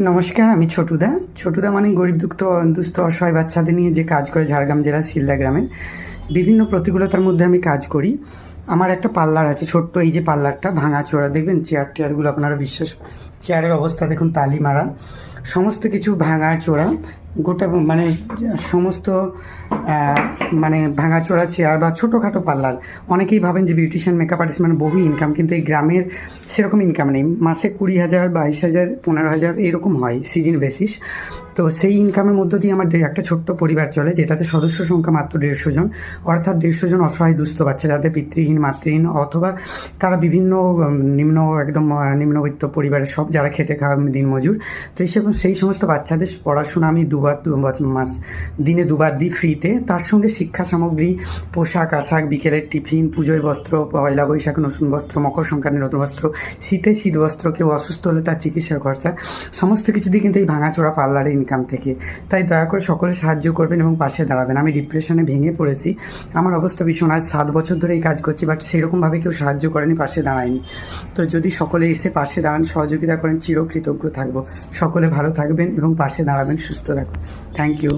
নমস্কার, আমি ছোটুদা। ছোটুদা মানে গরিব, দুঃখ, দুস্থ, অসহায় বাচ্চাদের নিয়ে যে কাজ করে ঝাড়গ্রাম জেলা শিলদা গ্রামে। বিভিন্ন প্রতিকূলতার মধ্যে আমি কাজ করি। আমার একটা পার্লার আছে, ছোট্ট এই যে পার্লারটা ভাঙা চোরা দেখবেন চেয়ার টেয়ারগুলো আপনারা বিশ্বাস চেয়ারের অবস্থা দেখুন, তালি মারা। সমস্ত কিছু ভাঙা চোরা। গোটা মানে সমস্ত মানে ভাঙাচোরা চেয়ার বা ছোটোখাটো পার্লার। অনেকেই ভাবেন যে বিউটিশিয়ান মেকআপ আর্টিস্ট মানে বহু ইনকাম কিন্তু এই গ্রামের সেরকম ইনকাম নেই। মাসে কুড়ি হাজার, বাইশ হাজার, পনেরো হাজার এরকম হয় সিজন বেসিস তো সেই ইনকামের মধ্য দিয়ে আমার একটা ছোট্ট পরিবার চলে, যেটাতে সদস্য সংখ্যা মাত্র দেড়শো জন। অর্থাৎ দেড়শো জন অসহায়, দুস্থ বাচ্চা, যাদের পিতৃহীন, মাতৃহীন অথবা তারা বিভিন্ন নিম্ন, একদম নিম্নবিত্ত পরিবারের সব যারা খেটে খাওয়া দিনমজুর, তো এই সব- সেই সমস্ত বাচ্চাদের পড়াশোনা আমি দুবার দু মাস দিনে দুবার দিই ফ্রিতে। তার সঙ্গে শিক্ষা সামগ্রী, পোশাক, আশাক, বিকেলের টিফিন, পুজোয় বস্ত্র, পয়লা বৈশাখ, নতুন বস্ত্র, মকর সংক্রান্তি, নতুন বস্ত্র, শীতে শীত বস্ত্র, কেউ অসুস্থ হলে তার চিকিৎসা খরচা, সমস্ত কিছু দিয়ে কিন্তু এই ভাঙাচোরা পার্লারের ইনকাম থেকে। তাই দয়া করে সকলে সাহায্য করবেন এবং পাশে দাঁড়াবেন। আমি ডিপ্রেশনে ভেঙে পড়েছি। আমার অবস্থা ভীষণ। আজ সাত বছর ধরে এই কাজ করছি বাট সেরকমভাবে কেউ সাহায্য করেনি, পাশে দাঁড়ায়নি। তো যদি সকলে এসে পাশে দাঁড়ান, সহযোগিতা করেন চিরকৃতজ্ঞ থাকব। সকলে ভালো থাকবেন এবং পাশে দাঁড়াবেন সুস্থ থাকবেন। Thank you